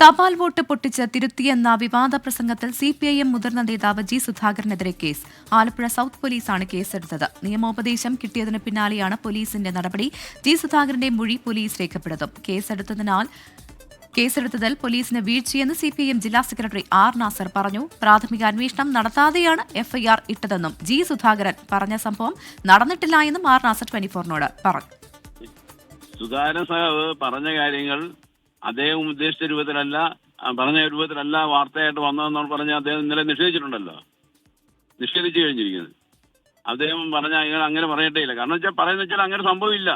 തപാൽ വോട്ട് പൊട്ടിച്ച് തിരുത്തിയെന്ന വിവാദ പ്രസംഗത്തിൽ സി പി ഐ എം മുതിർന്ന നേതാവ് ജി സുധാകരനെതിരെ കേസ്. ആലപ്പുഴ സൌത്ത് പോലീസാണ് കേസെടുത്തത്. നിയമോപദേശം കിട്ടിയതിന് പിന്നാലെയാണ് പോലീസിന്റെ നടപടി. ജി സുധാകരന്റെ മൊഴി പോലീസ് രേഖപ്പെടുത്തും. കേസെടുത്തതിനാൽ കേസെടുത്തതിൽ പോലീസിന് വീഴ്ചയെന്ന് സി പി ഐ എം ജില്ലാ സെക്രട്ടറി ആർ നാസർ പറഞ്ഞു. പ്രാഥമിക അന്വേഷണം നടത്താതെയാണ് എഫ്ഐആർ ഇട്ടതെന്നും ജി സുധാകരൻ പറഞ്ഞ സംഭവം നടന്നിട്ടില്ല എന്നും ആർ നാസർ ട്വന്റി ഫോറിനോട് പറഞ്ഞു. സുധാകരൻ പറഞ്ഞ കാര്യങ്ങൾ അദ്ദേഹം ഉദ്ദേശിച്ച രൂപത്തിലല്ല പറഞ്ഞ രൂപത്തിലല്ല വാർത്തയായിട്ട് വന്നതെന്ന് പറഞ്ഞ് അദ്ദേഹം ഇന്നലെ നിഷേധിച്ചിട്ടുണ്ടല്ലോ. നിഷേധിച്ചു കഴിഞ്ഞിരിക്കുന്നത്. അദ്ദേഹം പറഞ്ഞ അയാൾ അങ്ങനെ പറയട്ടേ ഇല്ല കാരണം വെച്ചാൽ പറയുന്ന വെച്ചാൽ അങ്ങനെ സംഭവമില്ല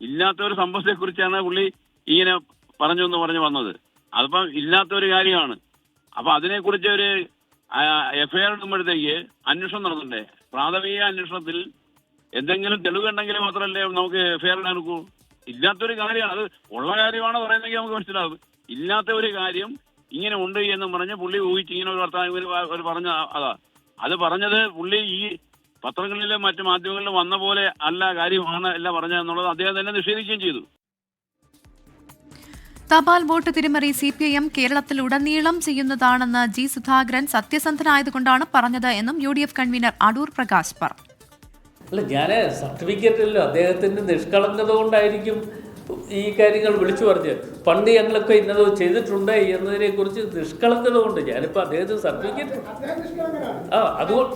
ഇല്ലാത്ത ഒരു സംഭവത്തെ കുറിച്ചാണ് പുള്ളി ഇങ്ങനെ പറഞ്ഞു എന്ന് പറഞ്ഞു വന്നത്. അതിപ്പം ഇല്ലാത്ത ഒരു കാര്യമാണ്. അപ്പൊ അതിനെക്കുറിച്ച് ഒരു എഫ്ഐആർ ഇടുമ്പോഴത്തേക്ക് അന്വേഷണം നടത്തണ്ടേ? പ്രാഥമിക അന്വേഷണത്തിൽ എന്തെങ്കിലും തെളിവുണ്ടെങ്കിൽ മാത്രമല്ലേ നമുക്ക് എഫ്ഐആർ ഇടാൻ ഇല്ലാത്തൊരു കാര്യമാണ്. അത് ഉള്ള കാര്യമാണ് പറയുന്നെങ്കിൽ നമുക്ക് മനസ്സിലാവും. ഇല്ലാത്ത ഒരു കാര്യം ഇങ്ങനെ ഉണ്ട് എന്ന് പറഞ്ഞ് പുള്ളി ഊഹിച്ച് ഇങ്ങനെ ഒരു വർത്തമാനം ഒരു പറഞ്ഞ അതാ. അത് പറഞ്ഞത് പുള്ളി ഈ പത്രങ്ങളിലും മറ്റു മാധ്യമങ്ങളിലും വന്ന പോലെ അല്ല കാര്യമാണ് അല്ല പറഞ്ഞതെന്നുള്ളത് അദ്ദേഹം തന്നെ നിഷേധിക്കുകയും ചെയ്തു. തപാൽ വോട്ട് തിരിമറി സി പി ഐ എം കേരളത്തിൽ ഉടനീളം ചെയ്യുന്നതാണെന്ന് ജി സുധാകരൻ സത്യസന്ധനായതുകൊണ്ടാണ് പറഞ്ഞത് എന്നും U D F convener Adoor Prakash പറഞ്ഞു. അല്ല ഞാൻ സർട്ടിഫിക്കറ്റല്ലോ. അദ്ദേഹത്തിന്റെ നിഷ്കളങ്കത കൊണ്ടായിരിക്കും ഈ കാര്യങ്ങൾ വിളിച്ചു പറഞ്ഞത്. പണ്ട് ഞങ്ങളൊക്കെ ഇന്നത് ചെയ്തിട്ടുണ്ട് എന്നതിനെക്കുറിച്ച് നിഷ്കളങ്കത കൊണ്ട് ഞാനിപ്പോൾ അദ്ദേഹത്തിന് സർട്ടിഫിക്കറ്റ് ആ അതുകൊണ്ട്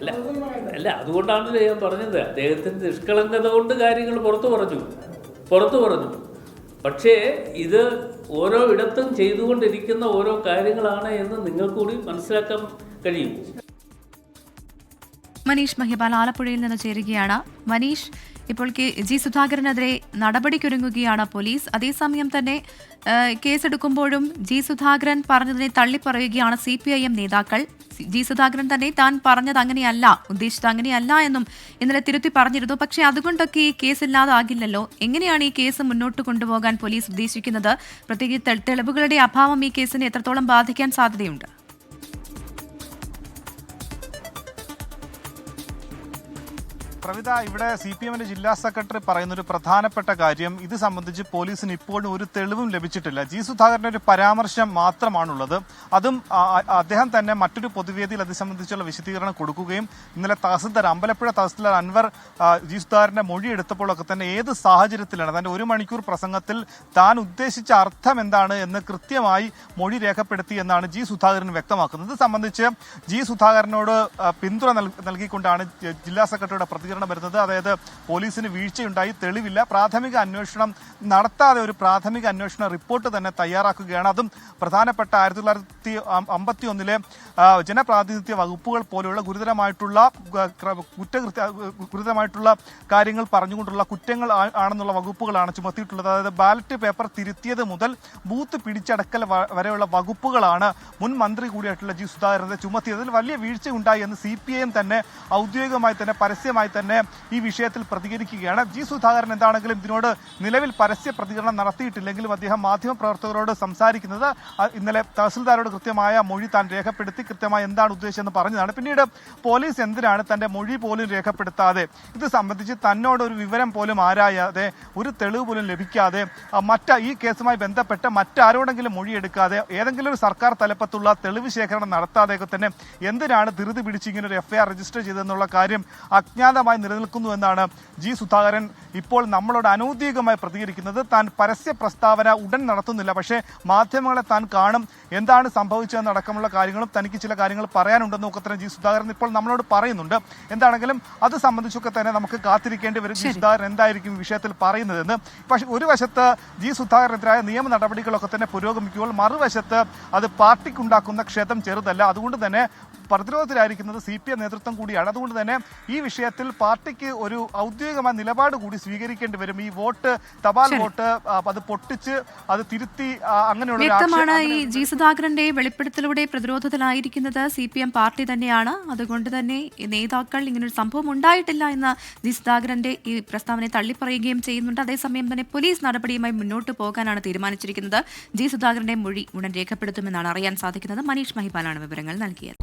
അല്ല അല്ല അതുകൊണ്ടാണല്ലോ ഞാൻ പറഞ്ഞത്. അദ്ദേഹത്തിന്റെ നിഷ്കളങ്കത കൊണ്ട് കാര്യങ്ങൾ പുറത്തു പറഞ്ഞു. പുറത്തു പറഞ്ഞു. പക്ഷേ ഇത് ഓരോ ഇടത്തും ചെയ്തുകൊണ്ടിരിക്കുന്ന ഓരോ കാര്യങ്ങളാണ് എന്ന് നിങ്ങൾക്കൂടി മനസ്സിലാക്കാൻ കഴിയും. മനീഷ് മഹിബാൽ ആലപ്പുഴയിൽ നിന്ന് ചേരുകയാണ്. മനീഷ് ഇപ്പോൾ കെ ജി സുധാകരനെതിരെ നടപടിക്കൊരുങ്ങുകയാണ് പോലീസ്. അതേസമയം തന്നെ കേസെടുക്കുമ്പോഴും ജി സുധാകരൻ പറഞ്ഞതിനെ തള്ളിപ്പറയുകയാണ് സി പി ഐ എം നേതാക്കൾ. ജി സുധാകരൻ തന്നെ താൻ പറഞ്ഞത് അങ്ങനെയല്ല ഉദ്ദേശിച്ചത് അങ്ങനെയല്ല എന്നും ഇന്നലെ തിരുത്തി പറഞ്ഞിരുന്നു. പക്ഷേ അതുകൊണ്ടൊക്കെ ഈ കേസ് ഇല്ലാതാകില്ലല്ലോ എങ്ങനെയാണ് ഈ കേസ് മുന്നോട്ട് കൊണ്ടുപോകാൻ പോലീസ് ഉദ്ദേശിക്കുന്നത്? പ്രത്യേകിച്ച് തെളിവുകളുടെ അഭാവം ഈ കേസിനെ എത്രത്തോളം ബാധിക്കാൻ സാധ്യതയുണ്ട്? പ്രവിത ഇവിടെ സി പി എമ്മിന്റെ ജില്ലാ സെക്രട്ടറി പറയുന്ന ഒരു പ്രധാനപ്പെട്ട കാര്യം ഇത് സംബന്ധിച്ച് പോലീസിന് ഇപ്പോഴും ഒരു തെളിവും ലഭിച്ചിട്ടില്ല. ജി സുധാകരന്റെ ഒരു പരാമർശം മാത്രമാണുള്ളത്. അതും അദ്ദേഹം തന്നെ മറ്റൊരു പൊതുവേദിയിൽ അത് സംബന്ധിച്ചുള്ള വിശദീകരണം കൊടുക്കുകയും ഇന്നലെ തഹസിൽദാർ അമ്പലപ്പുഴ തഹസിൽദാർ അൻവർ ജി സുധാകരന്റെ മൊഴി എടുത്തപ്പോഴൊക്കെ തന്നെ ഏത് സാഹചര്യത്തിലാണ് തന്റെ ഒരു മണിക്കൂർ പ്രസംഗത്തിൽ താൻ ഉദ്ദേശിച്ച അർത്ഥം എന്താണ് എന്ന് കൃത്യമായി മൊഴി രേഖപ്പെടുത്തി എന്നാണ് ജി സുധാകരൻ വ്യക്തമാക്കുന്നത്. ഇത് സംബന്ധിച്ച് ജി സുധാകരനോട് പിന്തുണ നൽ- നൽകിക്കൊണ്ടാണ് ജില്ലാ സെക്രട്ടറിയുടെ പ്രതികരണം വരുന്നത്. അതായത് പോലീസിന് വീഴ്ചയുണ്ടായി തെളിവില്ല. പ്രാഥമിക അന്വേഷണം നടത്താതെ ഒരു പ്രാഥമിക അന്വേഷണ റിപ്പോർട്ട് തന്നെ തയ്യാറാക്കുകയാണ്. അതും പ്രധാനപ്പെട്ട ആയിരത്തി തൊള്ളായിരത്തി അമ്പത്തി ഒന്നിലെ ജനപ്രാതിനിധ്യ വകുപ്പുകൾ പോലെയുള്ള ഗുരുതരമായിട്ടുള്ള കുറ്റകൃത്യ ഗുരുതരമായിട്ടുള്ള കാര്യങ്ങൾ പറഞ്ഞുകൊണ്ടുള്ള കുറ്റങ്ങൾ ആണെന്നുള്ള വകുപ്പുകളാണ് ചുമത്തിയിട്ടുള്ളത്. അതായത് ബാലറ്റ് പേപ്പർ തിരുത്തിയത് മുതൽ ബൂത്ത് പിടിച്ചടക്കൽ വരെയുള്ള വകുപ്പുകളാണ് മുൻ മന്ത്രി കൂടിയായിട്ടുള്ള ജി സുധാകരനെ ചുമത്തിയതിൽ വലിയ വീഴ്ച ഉണ്ടായി എന്ന് സി പി ഐ എം തന്നെ ഔദ്യോഗികമായി തന്നെ പരസ്യമായി തന്നെ ഈ വിഷയത്തിൽ പ്രതികരിക്കുകയാണ്. ജി സുധാകരൻ എന്താണെങ്കിലും ഇതിനോട് നിലവിൽ പരസ്യ പ്രതികരണം നടത്തിയിട്ടില്ലെങ്കിലും അദ്ദേഹം മാധ്യമപ്രവർത്തകരോട് സംസാരിക്കുന്നത് ഇന്നലെ തഹസിൽദാരോട് കൃത്യമായ മൊഴി താൻ രേഖപ്പെടുത്തി കൃത്യമായി എന്താണ് ഉദ്ദേശിച്ചതെന്ന് പറഞ്ഞതാണ്. പിന്നീട് പോലീസ് എന്തിനാണ് തന്റെ മൊഴി പോലും രേഖപ്പെടുത്താതെ ഇത് സംബന്ധിച്ച് തന്നോട് ഒരു വിവരം പോലും ആരായാതെ ഒരു തെളിവ് പോലും ലഭിക്കാതെ മറ്റ ഈ കേസുമായി ബന്ധപ്പെട്ട് മറ്റാരോടെങ്കിലും മൊഴിയെടുക്കാതെ ഏതെങ്കിലും ഒരു സർക്കാർ തലപ്പത്തുള്ള തെളിവ് ശേഖരണം നടത്താതെയൊക്കെ തന്നെ എന്തിനാണ് ധൃതി പിടിച്ച് ഇങ്ങനെ ഒരു എഫ്ഐആർ രജിസ്റ്റർ ചെയ്തതെന്നുള്ള കാര്യം അജ്ഞാതമായി നിലനിൽക്കുന്നു എന്നാണ് ജി സുധാകരൻ ഇപ്പോൾ നമ്മളോട് അനൗദ്യോഗികമായി പ്രതികരിക്കുന്നത്. താൻ പരസ്യ പ്രസ്താവന ഉടൻ നടത്തുന്നില്ല. പക്ഷേ മാധ്യമങ്ങളെ താൻ കാണും. എന്താണ് സംഭവിച്ചതെന്നടക്കമുള്ള കാര്യങ്ങളും തനിക്ക് ചില കാര്യങ്ങൾ പറയാനുണ്ടെന്ന് ഒക്കെ തന്നെ ജി സുധാകരൻ ഇപ്പോൾ നമ്മളോട് പറയുന്നുണ്ട്. എന്താണെങ്കിലും അത് സംബന്ധിച്ചൊക്കെ തന്നെ നമുക്ക് കാത്തിരിക്കേണ്ടി വരും. ജി സുധാകരൻ എന്തായിരിക്കും വിഷയത്തിൽ പറയുന്നതെന്ന്. പക്ഷെ ഒരു വശത്ത് ജി സുധാകരനെതിരായ നിയമ നടപടികളൊക്കെ തന്നെ പുരോഗമിക്കുമ്പോൾ മറുവശത്ത് അത് പാർട്ടിക്കുണ്ടാക്കുന്ന ക്ഷേത്രം ചെറുതല്ല. അതുകൊണ്ട് തന്നെ പ്രതിരോധത്തിലായിരിക്കുന്നത് സി പി എം നേതൃത്വം കൂടിയാണ്. അതുകൊണ്ട് തന്നെ ഈ വിഷയത്തിൽ പാർട്ടിക്ക് ഒരു ഔദ്യോഗികമായ നിലപാട് കൂടി സ്വീകരിക്കേണ്ടി വരും. ഈ വോട്ട് തപാൽ വോട്ട് അത് പൊട്ടിച്ച് അത് തിരുത്തി അങ്ങനെയുള്ള വ്യക്തമാണ് ഈ ജി സുധാകരന്റെ വെളിപ്പെടുത്തലൂടെ പ്രതിരോധത്തിലായിരിക്കുന്നത് സി പി എം പാർട്ടി തന്നെയാണ്. അതുകൊണ്ട് തന്നെ നേതാക്കൾ ഇങ്ങനൊരു സംഭവം ഉണ്ടായിട്ടില്ല എന്ന് ജി സുധാകരന്റെ ഈ പ്രസ്താവനയെ തള്ളിപ്പറയുകയും ചെയ്യുന്നുണ്ട്. അതേസമയം തന്നെ പോലീസ് നടപടിയുമായി മുന്നോട്ട് പോകാനാണ് തീരുമാനിച്ചിരിക്കുന്നത്. ജി സുധാകരന്റെ മൊഴി ഉടൻ രേഖപ്പെടുത്തുമെന്നാണ് അറിയാൻ സാധിക്കുന്നത്. മനീഷ് മഹിപാലാണ് വിവരങ്ങൾ നൽകിയത്.